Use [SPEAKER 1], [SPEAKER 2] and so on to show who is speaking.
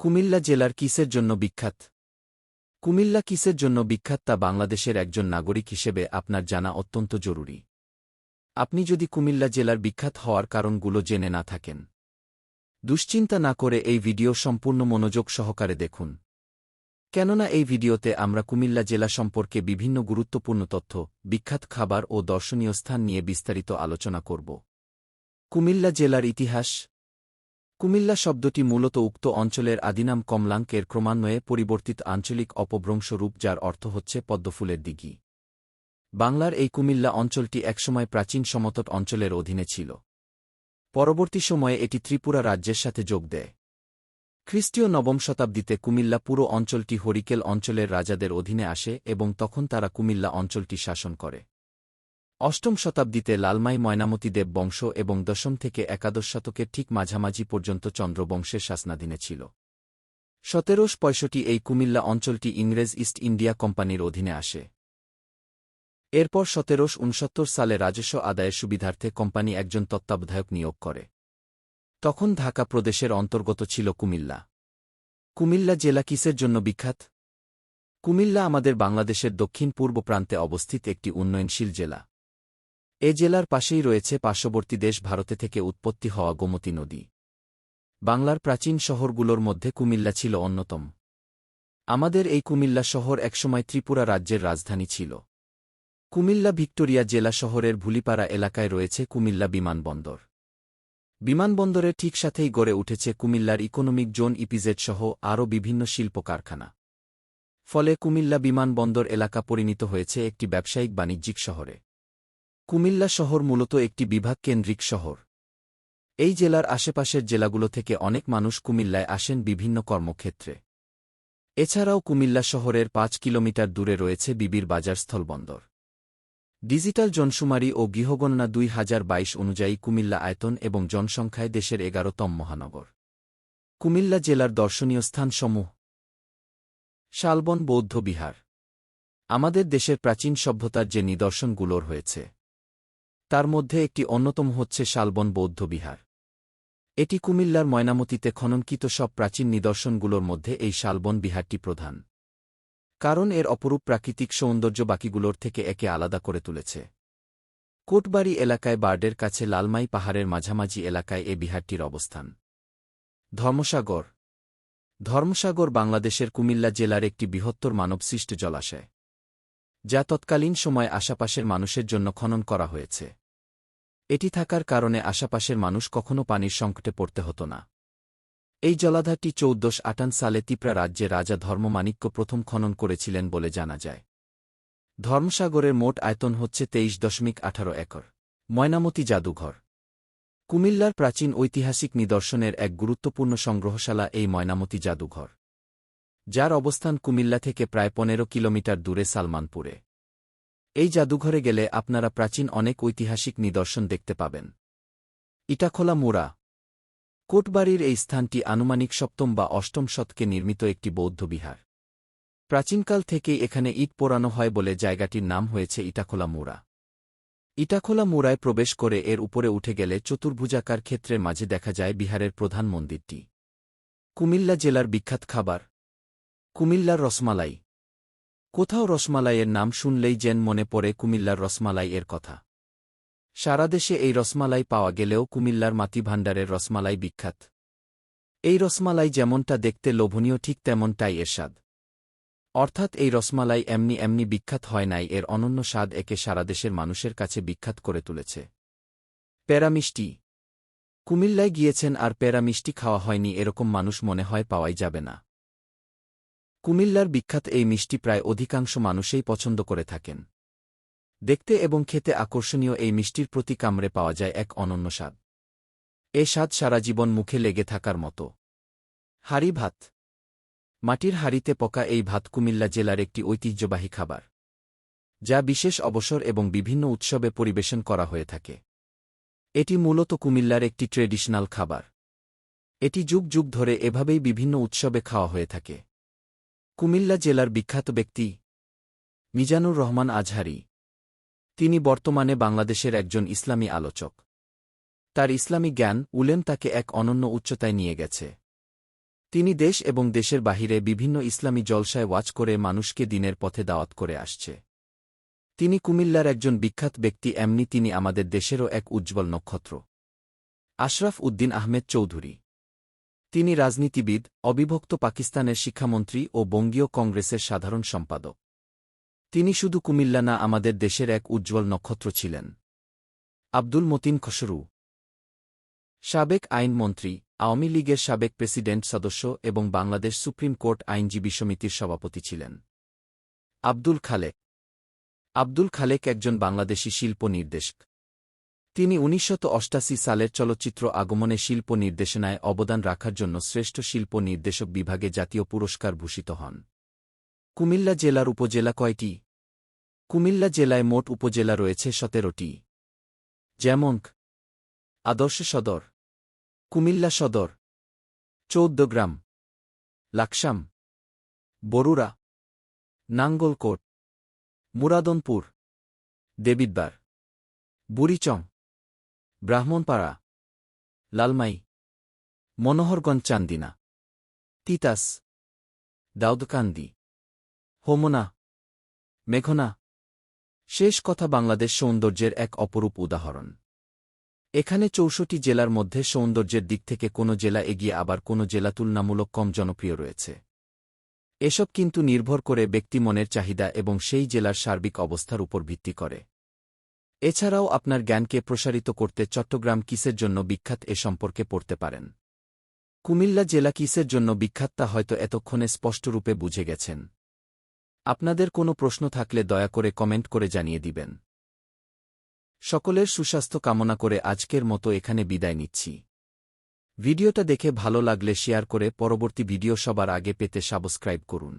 [SPEAKER 1] কুমিল্লা জেলার কিসের জন্য বিখ্যাত? কুমিল্লা কিসের জন্য বিখ্যাত তা বাংলাদেশের একজন নাগরিক হিসেবে আপনার জানা অত্যন্ত জরুরি। আপনি যদি কুমিল্লা জেলার বিখ্যাত হওয়ার কারণগুলো জেনে না থাকেন, দুশ্চিন্তা না করে এই ভিডিও সম্পূর্ণ মনোযোগ সহকারে দেখুন। কেননা এই ভিডিওতে আমরা কুমিল্লা জেলা সম্পর্কে বিভিন্ন গুরুত্বপূর্ণ তথ্য, বিখ্যাত খাবার ও দর্শনীয় স্থান নিয়ে বিস্তারিত আলোচনা করব। কুমিল্লা জেলার ইতিহাস কুমিল্লা শব্দটি মূলত উক্ত অঞ্চলের আদিনাম কমলাঙ্কের ক্রমান্বয়ে পরিবর্তিত আঞ্চলিক অপভ্রংশ রূপ যার অর্থ হচ্ছে পদ্মফুলের দিঘি। বাংলার এই কুমিল্লা অঞ্চলটি একসময় প্রাচীন সমতট অঞ্চলের অধীনে ছিল। পরবর্তী সময়ে এটি ত্রিপুরা রাজ্যের সাথে যোগ দেয়। খ্রিস্টীয় নবম শতাব্দীতে কুমিল্লা পুরো অঞ্চলটি হরিকেল অঞ্চলের রাজাদের অধীনে আসে এবং তখন তারা কুমিল্লা অঞ্চলটি শাসন করে। অষ্টম শতাব্দীতে লালমাই ময়নামতি দেব বংশ এবং দশম থেকে একাদশ শতকের ঠিক মাঝামাঝি পর্যন্ত চন্দ্রবংশের শাসনাধীনে ছিল। সতেরোশ পঁয়ষট্টি এই কুমিল্লা অঞ্চলটি ইংরেজ ইস্ট ইন্ডিয়া কোম্পানির অধীনে আসে। এরপর সতেরোশ উনসত্তর সালে রাজস্ব আদায়ের সুবিধার্থে কোম্পানি একজন তত্ত্বাবধায়ক নিয়োগ করে। তখন ঢাকা প্রদেশের অন্তর্গত ছিল কুমিল্লা। কুমিল্লা জেলা কিসের জন্য বিখ্যাত? কুমিল্লা আমাদের বাংলাদেশের দক্ষিণ পূর্ব প্রান্তে অবস্থিত একটি উন্নয়নশীল জেলা। এ জেলার পাশেই রয়েছে পার্শ্ববর্তী দেশ ভারতে থেকে উৎপত্তি হওয়া গোমতী নদী। বাংলার প্রাচীন শহরগুলোর মধ্যে কুমিল্লা ছিল অন্যতম। আমাদের এই কুমিল্লা শহর একসময় ত্রিপুরা রাজ্যের রাজধানী ছিল। কুমিল্লা ভিক্টোরিয়া জেলা শহরের ভুলিপাড়া এলাকায় রয়েছে কুমিল্লা বিমানবন্দর বিমানবন্দরের ঠিক সাথেই গড়ে উঠেছে কুমিল্লার ইকোনমিক জোন ইপিজেড সহ আরও বিভিন্ন শিল্প কারখানা ফলে কুমিল্লা বিমানবন্দর এলাকা পরিণত হয়েছে একটি ব্যবসায়িক বাণিজ্যিক শহরে। কুমিল্লা শহর মূলত একটি বিভাগ কেন্দ্রিক শহর। এই জেলার আশেপাশের জেলাগুলো থেকে অনেক মানুষ কুমিল্লায় আসেন বিভিন্ন কর্মক্ষেত্রে। এছাড়াও কুমিল্লা শহরের পাঁচ কিলোমিটার দূরে রয়েছে বিবির বাজার স্থলবন্দর। ডিজিটাল জনশুমারি ও গৃহগণনা দুই হাজার বাইশ অনুযায়ী কুমিল্লা আয়তন এবং জনসংখ্যায় দেশের এগারোতম মহানগর। কুমিল্লা জেলার দর্শনীয় স্থানসমূহ শালবন, বৌদ্ধ বিহার। আমাদের দেশের প্রাচীন সভ্যতার যে নিদর্শনগুলোর হয়েছে। তার মধ্যে একটি অন্যতম হচ্ছে শালবন বৌদ্ধ বিহার। এটি কুমিল্লার ময়নামতিতে খননকৃত সব প্রাচীন নিদর্শনগুলোর মধ্যে এই শালবন বিহারটি প্রধান। কারণ এর অপরূপ প্রাকৃতিক সৌন্দর্য বাকিগুলোর থেকে একে আলাদা করে তুলেছে। কোটবাড়ি এলাকায় বার্ডের কাছে লালমাই পাহাড়ের মাঝামাঝি এলাকায় এ বিহারটির অবস্থান। ধর্মসাগর। ধর্মসাগর বাংলাদেশের কুমিল্লা জেলার একটি বৃহত্তর মানবসৃষ্ট জলাশয়। যা তৎকালীন সময় আশাপাশের মানুষের জন্য খনন করা হয়েছে। এটি থাকার কারণে আশাপাশের মানুষ কখনও পানির সংকটে পড়তে হতো না। এই জলাধারটি চৌদ্দশ আটান সালে তিপ্রা রাজ্যে রাজা ধর্মমাণিক্য প্রথম খনন করেছিলেন বলে জানা যায়। ধর্মসাগরের মোট আয়তন হচ্ছে তেইশ দশমিক আঠারো একর। ময়নামতি জাদুঘর। কুমিল্লার প্রাচীন ঐতিহাসিক নিদর্শনের এক গুরুত্বপূর্ণ সংগ্রহশালা এই ময়নামতি জাদুঘর। যার অবস্থান কুমিল্লা থেকে প্রায় পনেরো কিলোমিটার দূরে সালমানপুরে। এই জাদুঘরে গেলে আপনারা প্রাচীন অনেক ঐতিহাসিক নিদর্শন দেখতে পাবেন। ইটাখোলা মুরা কোটবাড়ির এই স্থানটি আনুমানিক সপ্তম বা অষ্টম শতকে নির্মিত একটি বৌদ্ধ বিহার। প্রাচীনকাল থেকেই এখানে ইট পোড়ানো হয় বলে জায়গাটির নাম হয়েছে ইটাখোলা মুরা ইটাখোলা মুরায় প্রবেশ করে এর উপরে উঠে গেলে চতুর্ভুজাকার ক্ষেত্রের মাঝে দেখা যায় বিহারের প্রধান মন্দিরটি। কুমিল্লা জেলার বিখ্যাত খাবার। কুমিল্লার রসমালাই। কোথাও রসমালাইয়ের নাম শুনলেই যেন মনে পড়ে কুমিল্লার রসমালাই এর কথা। সারা দেশে এই রসমালাই পাওয়া গেলেও কুমিল্লার মাতিভাণ্ডারের রসমালাই বিখ্যাত। এই রসমালাই যেমনটা দেখতে লোভনীয় ঠিক তেমনটাই এর স্বাদ অর্থাৎ এই রসমালাই এমনি এমনি বিখ্যাত হয় নাই, এর অনন্য স্বাদ একে সারা দেশের মানুষের কাছে বিখ্যাত করে তুলেছে। প্যারামিষ্টি কুমিল্লায় গিয়েছেন আর প্যারামিষ্টি খাওয়া হয়নি, এরকম মানুষ মনে হয় পাওয়াই যাবে না। কুমিল্লার বিখ্যাত এই মিষ্টি প্রায় অধিকাংশ মানুষেই পছন্দ করে থাকেন। দেখতে এবং খেতে আকর্ষণীয় এই মিষ্টির প্রতি কামড়ে পাওয়া যায় এক অনন্য স্বাদ। এ স্বাদ সারা জীবন মুখে লেগে থাকার মতো। হাড়ি ভাত। মাটির হাড়িতে পকা এই ভাত কুমিল্লা জেলার একটি ঐতিহ্যবাহী খাবার, যা বিশেষ অবসর এবং বিভিন্ন উৎসবে পরিবেশন করা হয়ে থাকে। এটি মূলত কুমিল্লার একটি ট্রেডিশনাল খাবার। এটি যুগ যুগ ধরে এভাবেই বিভিন্ন উৎসবে খাওয়া হয়ে থাকে। কুমিল্লা জেলার বিখ্যাত ব্যক্তি মিজানুর রহমান আজহারি। তিনি বর্তমানে বাংলাদেশের একজন ইসলামী আলোচক। তার ইসলামী জ্ঞান উলেম তাকে এক অনন্য উচ্চতায় নিয়ে গেছে। তিনি দেশ এবং দেশের বাহিরে বিভিন্ন ইসলামী জলসায় ওয়াচ করে মানুষকে দিনের পথে দাওয়াত করে আসছে। তিনি কুমিল্লার একজন বিখ্যাত ব্যক্তি, এমনি তিনি আমাদের দেশেরও এক উজ্জ্বল নক্ষত্র। আশরাফ উদ্দিন আহমেদ চৌধুরী। তিনি রাজনীতিবিদ, অবিভক্ত পাকিস্তানের শিক্ষামন্ত্রী ও বঙ্গীয় কংগ্রেসের সাধারণ সম্পাদক। তিনি শুধু কুমিল্লা না আমাদের দেশের এক উজ্জ্বল নক্ষত্র ছিলেন। আব্দুল মতিন খসরু। সাবেক আইনমন্ত্রী আওয়ামী লীগের সাবেক প্রেসিডেন্ট সদস্য এবং বাংলাদেশ সুপ্রিম কোর্ট আইনজীবী সমিতির সভাপতি ছিলেন। আব্দুল খালেক। আব্দুল খালেক একজন বাংলাদেশী শিল্প নির্দেশক তিনি উনিশশত সালের চলচ্চিত্র আগমনে শিল্প নির্দেশনায় অবদান রাখার জন্য শ্রেষ্ঠ শিল্প নির্দেশক বিভাগে জাতীয় পুরস্কার ভূষিত হন। কুমিল্লা জেলার উপজেলা কয়টি? কুমিল্লা জেলায় মোট উপজেলা রয়েছে সতেরোটি। যেমন আদর্শ সদর, কুমিল্লা সদর চৌদ্দগ্রাম লাকসাম, বরুড়া, নাঙ্গলকোট, মুরাদনপুর দেবিদ্বার বুড়িচং। ব্রাহ্মণপাড়া, লালমাই, মনোহরগঞ্জ চান্দিনা, তিতাস, দাউদকান্দি, হোমনা, মেঘনা। শেষ কথা বাংলাদেশ সৌন্দর্যের এক অপরূপ উদাহরণ। এখানে চৌষট্টি জেলার মধ্যে সৌন্দর্যের দিক থেকে কোনো জেলা এগিয়ে আবার কোনো জেলা তুলনামূলক কম জনপ্রিয় রয়েছে। এসব কিন্তু নির্ভর করে ব্যক্তি মনের চাহিদা এবং সেই জেলার সার্বিক অবস্থার উপর ভিত্তি করে। এছাড়াও আপনার জ্ঞানকে প্রসারিত করতে চট্টগ্রাম কিসের জন্য বিখ্যাত এ সম্পর্কে পড়তে পারেন। কুমিল্লা জেলা কিসের জন্য বিখ্যাত তা হয়তো এতক্ষণে স্পষ্টরূপে বুঝে গেছেন। আপনাদের কোনো প্রশ্ন থাকলে দয়া করে কমেন্ট করে জানিয়ে দিবেন। সকলের সুস্বাস্থ্য কামনা করে আজকের মতো এখানে বিদায় নিচ্ছি। ভিডিওটা দেখে ভালো লাগলে শেয়ার করে পরবর্তী ভিডিও সবার আগে পেতে সাবস্ক্রাইব করুন।